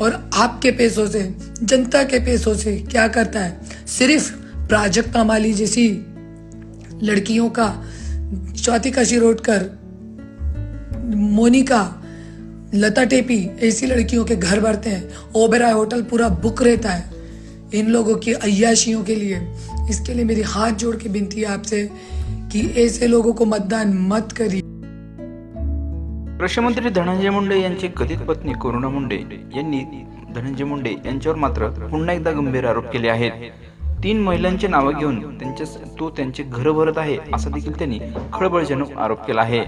और आपके पैसों से, जनता के पैसों से क्या करता है? सिर्फ़ प्राजक्ता माली जैसी लड़कियों का चौथी का शिरोडकर मोनिका, लता टेपी, ऐसी लड़कियों के घर भरते हैं। ओबेरा होटल पूरा बुक रहता है इन लोगों की अयाशियों के लिए। इसके लिए मेरी हाथ जोड़ के विनती है आपसे कि ऐसे लोगों को मतदान मत करिए। कृषीमंत्री धनंजय मुंडे यांची कथित पत्नी करुणा मुंडे यांनी धनंजय मुंडे यांच्यावर मात्र पुन्हा एकदा गंभीर आरोप केले आहेत. तीन महिलांची नावं घेऊन त्यांच्या तो त्यांचे घर भरत आहे असा देखील त्यांनी खळबळजनक आरोप केला आहे.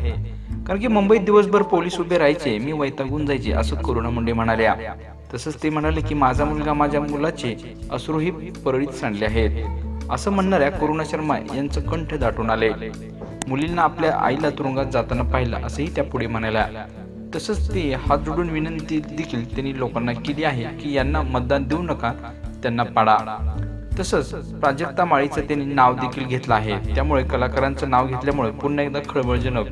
कारण की मुंबईत दिवसभर पोलीस उभे राहायचे मी वैतागून जायचे असं करुणा मुंडे म्हणाल्या. तसंच ते म्हणाले की माझा मुलगा माझ्या मुलाचे अश्रूही परळीत सांडले आहेत. असं म्हणणाऱ्या करुणा शर्मा यांचं कंठ दाटून आले. मुलींना आपल्या आईला तुरुंगात जाताना पाहिलं असंही त्या पुढे म्हणाल्या. तसंच ते हात जोडून विनंती देखील त्यांनी लोकांना केली आहे की यांना मतदान देऊ नका त्यांना पाडा. तसंच प्राजक्ता माळीचं त्यांनी नाव देखील घेतलं आहे. त्यामुळे कलाकारांचं नाव घेतल्यामुळे पुन्हा एकदा खळबळजनक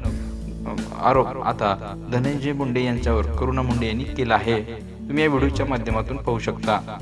आरोप आता धनंजय मुंडे यांच्यावर करुणा मुंडे यांनी केला आहे. तुम्ही या व्हिडिओच्या माध्यमातून पाहू शकता.